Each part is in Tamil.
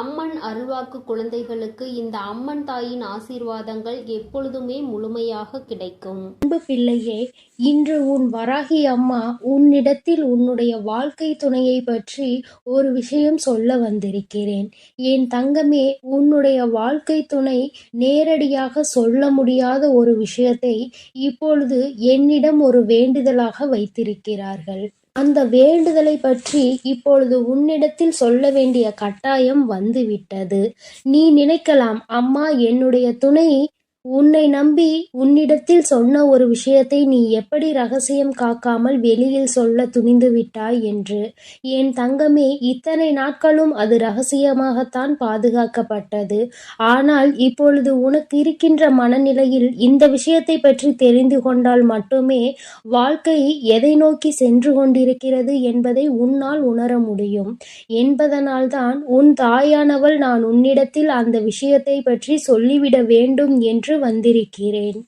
அம்மன் அருள்வாக்கு குழந்தைகளுக்கு இந்த அம்மன் தாயின் ஆசீர்வாதங்கள் எப்பொழுதுமே முழுமையாக கிடைக்கும். அன்பு பிள்ளையே இன்று உன் வராகி அம்மா உன்னிடத்தில் உன்னுடைய வாழ்க்கை துணையை பற்றி ஒரு விஷயம் சொல்ல வந்திருக்கிறேன். என் தங்கமே உன்னுடைய வாழ்க்கை துணை நேரடியாக சொல்ல முடியாத ஒரு விஷயத்தை இப்பொழுது என்னிடம் ஒரு வேண்டுதலாக வைத்திருக்கிறார்கள். அந்த வேண்டுதலை பற்றி இப்பொழுது உன்னிடத்தில் சொல்ல வேண்டிய கட்டாயம் வந்துவிட்டது. நீ நினைக்கலாம் அம்மா என்னுடைய துணை உன்னை நம்பி உன்னிடத்தில் சொன்ன ஒரு விஷயத்தை நீ எப்படி ரகசியம் காக்காமல் வெளியில் சொல்ல துணிந்து விட்டாய் என்று. என் தங்கமே இத்தனை நாட்களும் அது ரகசியமாகத்தான் பாதுகாக்கப்பட்டது. ஆனால் இப்பொழுது உனக்கு இருக்கின்ற மனநிலையில் இந்த விஷயத்தை பற்றி தெரிந்து கொண்டால் மட்டுமே வாழ்க்கை எதை நோக்கி சென்று கொண்டிருக்கிறது என்பதை உன்னால் உணர முடியும். என்பதனால்தான் உன் தாயானவள் நான் உன்னிடத்தில் அந்த விஷயத்தை பற்றி சொல்லிவிட வேண்டும் என்று வந்திருக்கிறேன்.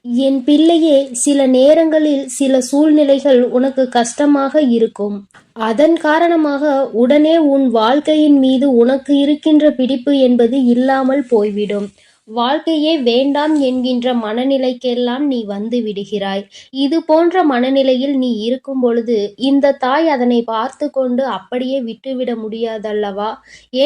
என் பிள்ளையே சில நேரங்களில் சில சூழ்நிலைகள் உனக்கு கஷ்டமாக இருக்கும். அதன் காரணமாக உடனே உன் வாழ்க்கையின் மீது உனக்கு இருக்கின்ற பிடிப்பு என்பது இல்லாமல் போய்விடும். வாழ்க்கையே வேண்டாம் என்கின்ற மனநிலைக்கெல்லாம் நீ வந்து விடுகிறாய். இது போன்ற மனநிலையில் நீ இருக்கும் பொழுது இந்த தாய் அதனை பார்த்து கொண்டு அப்படியே விட்டுவிட முடியாதல்லவா?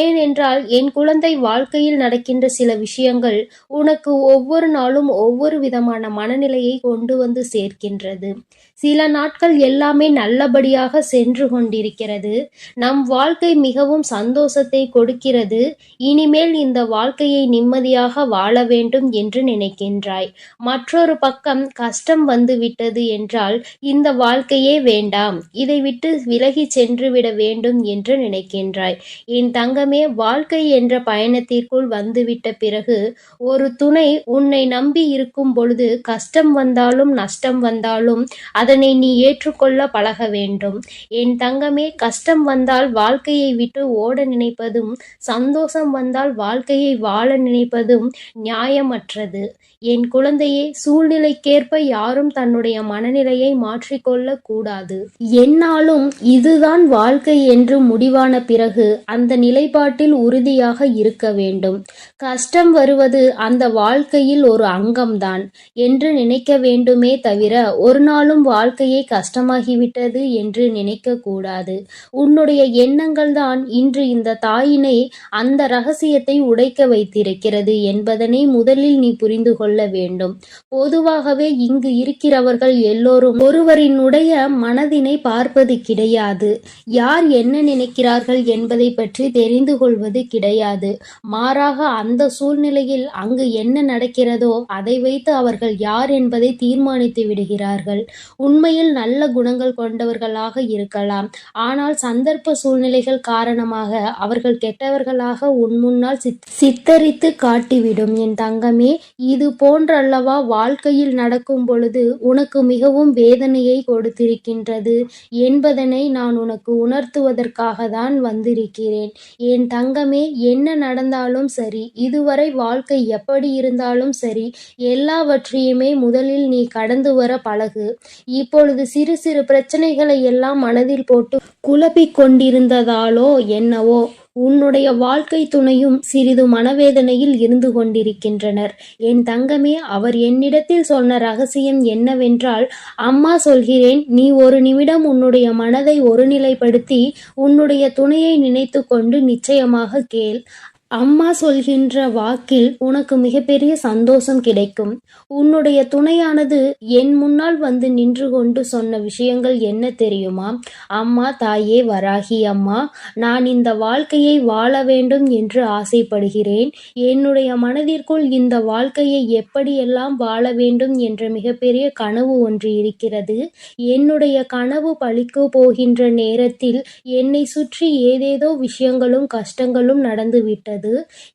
ஏனென்றால் என் குழந்தை வாழ்க்கையில் நடக்கின்ற சில விஷயங்கள் உனக்கு ஒவ்வொரு நாளும் ஒவ்வொரு விதமான மனநிலையை கொண்டு வந்து சேர்க்கின்றது. சில நாட்கள் எல்லாமே நல்லபடியாக சென்று கொண்டிருக்கிறது. நம் வாழ்க்கை மிகவும் சந்தோஷத்தை கொடுக்கிறது. இனிமேல் இந்த வாழ்க்கையை நிம்மதியாக வாழ வேண்டும் என்று நினைக்கின்றாய். மற்றொரு பக்கம் கஷ்டம் வந்து விட்டது என்றால் இந்த வாழ்க்கையே வேண்டாம். இதை விட்டு விலகி சென்று விட வேண்டும் என்று நினைக்கின்றாய். என் தங்கமே வாழ்க்கை என்ற பயணத்திற்குள் வந்துவிட்ட பிறகு ஒரு துணை உன்னை நம்பி இருக்கும் பொழுது கஷ்டம் வந்தாலும் நஷ்டம் வந்தாலும் அதனை நீ ஏற்றுக்கொள்ள பழக வேண்டும். என் தங்கமே கஷ்டம் வந்தால் வாழ்க்கையை விட்டு ஓட நினைப்பதும் சந்தோஷம் வந்தால் வாழ்க்கையை வாழ நினைப்பதும் நியாயமற்றது. என் குழந்தையே சூழ்நிலைக்கேற்ப யாரும் தன்னுடைய மனநிலையை மாற்றிக்கொள்ள கூடாது. என்னாலும் இதுதான் வாழ்க்கை என்று முடிவான பிறகு அந்த நிலைப்பாட்டில் உறுதியாக இருக்க வேண்டும். கஷ்டம் வருவது அந்த வாழ்க்கையில் ஒரு அங்கம்தான் என்று நினைக்க வேண்டுமே தவிர ஒரு நாளும் வாழ்க்கையை கஷ்டமாகிவிட்டது என்று நினைக்க கூடாது. உன்னுடைய எண்ணங்கள் தான் இன்று இந்த தாயினை அந்த ரகசியத்தை உடைக்க வைத்திருக்கிறது என்பதனை முதலில் நீ புரிந்து கொள்ள வேண்டும். பொதுவாகவே இங்கு இருக்கிறவர்கள் எல்லோரும் ஒருவரினுடைய மனதினை பார்ப்பது கிடையாது. யார் என்ன நினைக்கிறார்கள் என்பதை பற்றி தெரிந்து கொள்வது கிடையாது. மாறாக அந்த சூழ்நிலையில் அங்கு என்ன நடக்கிறதோ அதை வைத்து அவர்கள் யார் என்பதை தீர்மானித்து விடுகிறார்கள். உண்மையில் நல்ல குணங்கள் கொண்டவர்களாக இருக்கலாம். ஆனால் சந்தர்ப்ப சூழ்நிலைகள் காரணமாக அவர்கள் கெட்டவர்களாக உன் முன்னால் சித்- சித்தரித்து காட்டிவிடும். என் தங்கமே. இது போன்றல்லவா வாழ்க்கையில் நடக்கும் பொழுது உனக்கு மிகவும் வேதனையை கொடுத்திருக்கின்றது. என்பதனை நான் உனக்கு உணர்த்துவதற்காக தான் வந்திருக்கிறேன். என் தங்கமே என்ன நடந்தாலும் சரி இதுவரை வாழ்க்கை எப்படி இருந்தாலும் சரி எல்லாவற்றையுமே முதலில் நீ கடந்து வர பழகு. இப்பொழுது சிறு சிறு பிரச்சனைகளை எல்லாம் மனதில் போட்டு குழப்பிக் கொண்டிருந்ததாலோ என்னவோ. உன்னுடைய வாழ்க்கை துணையும் சிறிது மனவேதனையில் இருந்து கொண்டிருக்கின்றனர். என் தங்கமே அவர் என்னிடத்தில் சொன்ன ரகசியம் என்னவென்றால் அம்மா சொல்கிறேன் நீ ஒரு நிமிடம் உன்னுடைய மனதை ஒருநிலைப்படுத்தி உன்னுடைய துணையை நினைத்து கொண்டு நிச்சயமாக கேள். அம்மா சொல்கின்ற வாக்கில் உனக்கு மிகப்பெரிய சந்தோஷம் கிடைக்கும். உன்னுடைய துணையானது என் முன்னால் வந்து நின்று கொண்டு சொன்ன விஷயங்கள் என்ன தெரியுமா? அம்மா தாயே வராகி அம்மா நான் இந்த வாழ்க்கையை வாழ வேண்டும் என்று ஆசைப்படுகிறேன். என்னுடைய மனதிற்குள் இந்த வாழ்க்கையை எப்படியெல்லாம் வாழ வேண்டும் என்ற மிகப்பெரிய கனவு ஒன்று இருக்கிறது. என்னுடைய கனவு பழிக்க போகின்ற நேரத்தில் என்னை சுற்றி ஏதேதோ விஷயங்களும் கஷ்டங்களும் நடந்துவிட்டது. விட்டது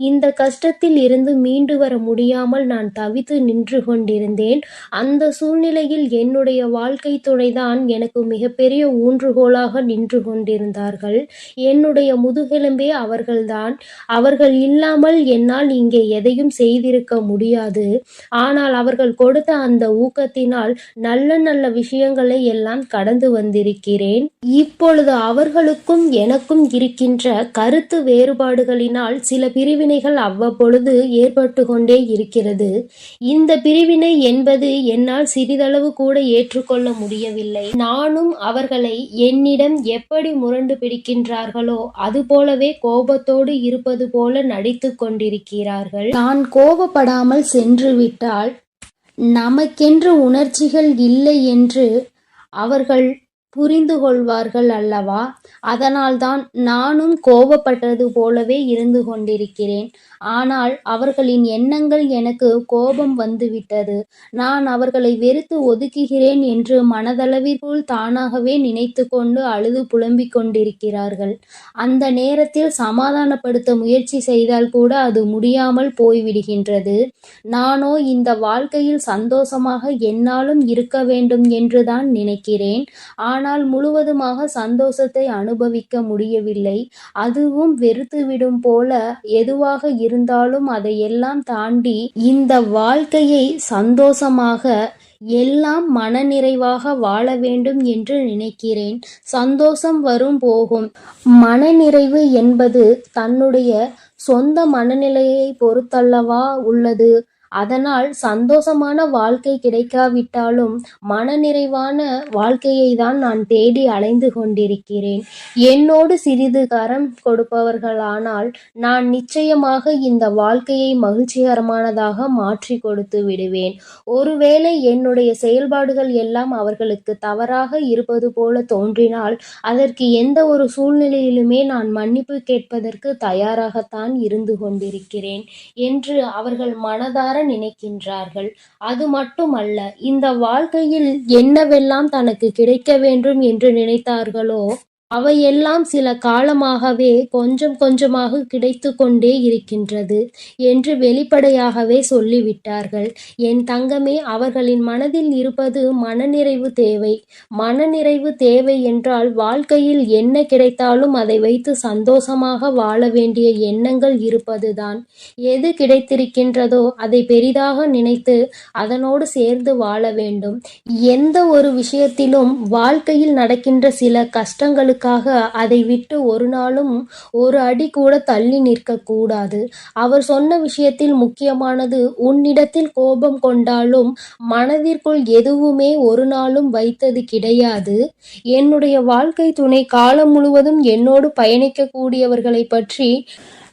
இந்த கஷ்டத்தில் இருந்து மீண்டு வர முடியாமல் நான் தவித்து நின்று கொண்டிருந்தேன். அந்த சூழ்நிலையில் என்னுடைய வாழ்க்கை துணைதான் எனக்கு மிகப்பெரிய ஊன்றுகோலாக நின்று கொண்டிருந்தார்கள். என்னுடைய முதுகெலும்பே அவர்கள்தான். அவர்கள் இல்லாமல் என்னால் இங்கே எதையும் செய்திருக்க முடியாது. ஆனால் அவர்கள் கொடுத்த அந்த ஊக்கத்தினால் நல்ல நல்ல விஷயங்களை எல்லாம் கடந்து வந்திருக்கிறேன். இப்பொழுது அவர்களுக்கும் எனக்கும் இருக்கின்ற கருத்து வேறுபாடுகளினால் சில பிரிவினைகள் அவ்வப்பொழுது ஏற்பட்டு கொண்டே இருக்கிறது. இந்த பிரிவினை என்பது என்னால் சிறிதளவு கூட ஏற்றுக்கொள்ள முடியவில்லை. நானும் அவர்களை என்னிடம் எப்படி முரண்டு பிடிக்கின்றார்களோ அதுபோலவே கோபத்தோடு இருப்பது போல நடித்து கொண்டிருக்கிறார்கள். நான் கோபப்படாமல் சென்று விட்டால் நமக்கென்று உணர்ச்சிகள் இல்லை என்று அவர்கள் புரிந்து கொள்வார்கள் அல்லவா? அதனால்தான் நானும் கோபப்பட்டது போலவே இருந்து கொண்டிருக்கிறேன் ஆனால் அவர்களின் எண்ணங்கள் எனக்கு கோபம் வந்துவிட்டது. நான் அவர்களை வெறுத்து ஒதுக்குகிறேன் என்று மனதளவிற்குள் தானாகவே நினைத்து கொண்டு அழுது புலம்பிக் கொண்டிருக்கிறார்கள். அந்த நேரத்தில் சமாதானப்படுத்த முயற்சி செய்தால் கூட அது முடியாமல் போய்விடுகின்றது. நானோ இந்த வாழ்க்கையில் சந்தோஷமாக என்னாலும் இருக்க வேண்டும் என்றுதான் நினைக்கிறேன். ஆனால் முழுவதுமாக சந்தோஷத்தை அனுபவிக்க முடியவில்லை. அதுவும் வெறுத்துவிடும் போல எதுவாக இரு இருந்தாலும் அதையெல்லாம் தாண்டி இந்த வாழ்க்கையை சந்தோஷமாக எல்லாம் மனநிறைவாக வாழ வேண்டும் என்று நினைக்கிறேன். சந்தோஷம் வரும் போகும். மனநிறைவு என்பது தன்னுடைய சொந்த மனநிலையை பொறுத்தல்லவா உள்ளது? அதனால் சந்தோஷமான வாழ்க்கை கிடைக்காவிட்டாலும் மனநிறைவான வாழ்க்கையை தான் நான் தேடி அலைந்து கொண்டிருக்கிறேன். என்னோடு சிறிது கரம் கொடுப்பவர்களானால் நான் நிச்சயமாக இந்த வாழ்க்கையை மகிழ்ச்சிகரமானதாக மாற்றி கொடுத்து விடுவேன். ஒருவேளை என்னுடைய செயல்பாடுகள் எல்லாம் அவர்களுக்கு தவறாக இருப்பது போல தோன்றினால் அதற்கு எந்த ஒரு சூழ்நிலையிலுமே நான் மன்னிப்பு கேட்பதற்கு தயாராகத்தான் இருந்து கொண்டிருக்கிறேன் என்று அவர்கள் மனதார நினைக்கின்றார்கள். அது மட்டுமல்ல இந்த வாழ்க்கையில் என்னவெல்லாம் தனக்கு கிடைக்க வேண்டும் என்று நினைத்தார்களோ அவையெல்லாம் சில காலமாகவே கொஞ்சம் கொஞ்சமாக கிடைத்து கொண்டே இருக்கின்றது என்று வெளிப்படையாகவே சொல்லிவிட்டார்கள். என் தங்கமே அவர்களின் மனதில் இருப்பது மனநிறைவு தேவை. மனநிறைவு தேவை என்றால் வாழ்க்கையில் என்ன கிடைத்தாலும் அதை வைத்து சந்தோஷமாக வாழ வேண்டிய எண்ணங்கள் இருப்பதுதான். எது கிடைத்திருக்கின்றதோ அதை பெரிதாக நினைத்து அதனோடு சேர்ந்து வாழ வேண்டும். எந்த ஒரு விஷயத்திலும் வாழ்க்கையில் நடக்கின்ற சில கஷ்டங்களுக்காக அதை விட்டு ஒரு நாளும் ஒரு அடி கூட தள்ளி நிற்கக்கூடாது அவர் சொன்ன விஷயத்தில் முக்கியமானது உன்னிடத்தில் கோபம் கொண்டாலும் மனதிற்குள் எதுவுமே ஒரு நாளும் வைத்தது கிடையாது. என்னுடைய வாழ்க்கை துணை காலம் முழுவதும் என்னோடு பயணிக்கக்கூடியவர்களை பற்றி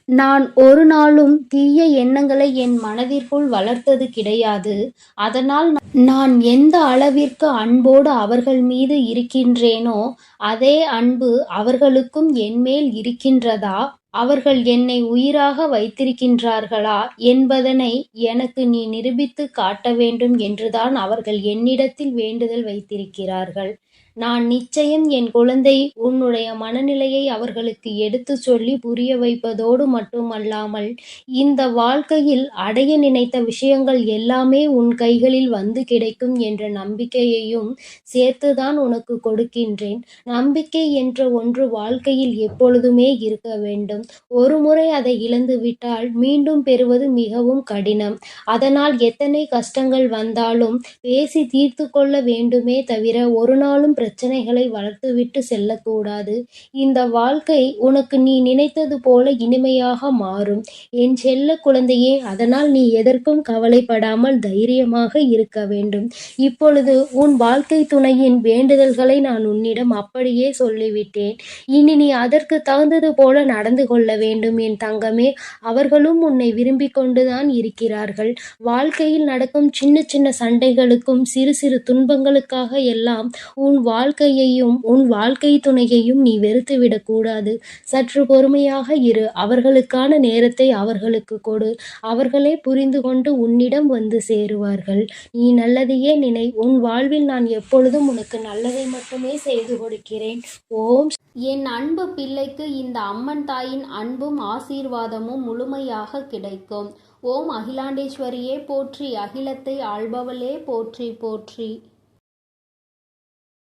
நான் ஒரு நாளும் தீய எண்ணங்களை என் மனதிற்குள் வளர்த்தது கிடையாது. அதனால் நான் எந்த அளவிற்கு அன்போடு அவர்கள் மீது இருக்கின்றேனோ அதே அன்பு அவர்களுக்கும் என்மேல் இருக்கின்றதா? அவர்கள் என்னை உயிராக வைத்திருக்கின்றார்களா என்பதனை எனக்கு நீ நிரூபித்து காட்ட வேண்டும் என்றுதான் அவர்கள் என்னிடத்தில் வேண்டுதல் வைத்திருக்கிறார்கள். நான் நிச்சயம் என் குழந்தை உன்னுடைய மனநிலையை அவர்களுக்கு எடுத்துச் சொல்லி புரிய வைப்பதோடு மட்டுமல்லாமல் இந்த வாழ்க்கையில் அடைய நினைத்த விஷயங்கள் எல்லாமே உன் கைகளில் வந்து கிடைக்கும் என்ற நம்பிக்கையையும் சேர்த்துதான் உனக்கு கொடுக்கின்றேன். நம்பிக்கை என்ற ஒன்று வாழ்க்கையில் எப்பொழுதுமே இருக்க வேண்டும். ஒரு முறை அதை இழந்துவிட்டால் மீண்டும் பெறுவது மிகவும் கடினம். அதனால் எத்தனை கஷ்டங்கள் வந்தாலும் பேசி தீர்த்து கொள்ள வேண்டுமே தவிர ஒரு நாளும் பிரச்சனைகளை வளர்த்துவிட்டு செல்லக்கூடாது. இந்த வாழ்க்கை உனக்கு நீ நினைத்தது போல இனிமையாக மாறும். என் செல்ல குழந்தையே அதனால் நீ எதற்கும் கவலைப்படாமல் தைரியமாக இருக்க வேண்டும். இப்பொழுது உன் வாழ்க்கை துணையின் வேண்டுதல்களை நான் உன்னிடம் அப்படியே சொல்லிவிட்டேன். இனி நீ அதற்கு தகுந்தது போல நடந்து கொள்ள வேண்டும் என் தங்கமே. அவர்களும் உன்னை விரும்பிக் கொண்டுதான் இருக்கிறார்கள். வாழ்க்கையில் நடக்கும் சின்ன சின்ன சண்டைகளுக்கும் சிறு சிறு துன்பங்களுக்காக எல்லாம் உன் வாழ்க்கையையும் உன் வாழ்க்கை துணையையும் நீ வெறுத்துவிடக் கூடாது. சற்று பொறுமையாக இரு. அவர்களுக்கான நேரத்தை அவர்களுக்கு கொடு. அவர்களே புரிந்து கொண்டு உன்னிடம் வந்து சேருவார்கள். நீ நல்லதையே நினை. உன் வாழ்வில் நான் எப்பொழுதும் உனக்கு நல்லதை மட்டுமே செய்து கொடுக்கிறேன். ஓம். என் அன்பு பிள்ளைக்கு இந்த அம்மன் தாயின் அன்பும் ஆசீர்வாதமும் முழுமையாக கிடைக்கும். ஓம் அகிலாண்டேஸ்வரியே போற்றி. அகிலத்தை ஆள்பவளே போற்றி போற்றி.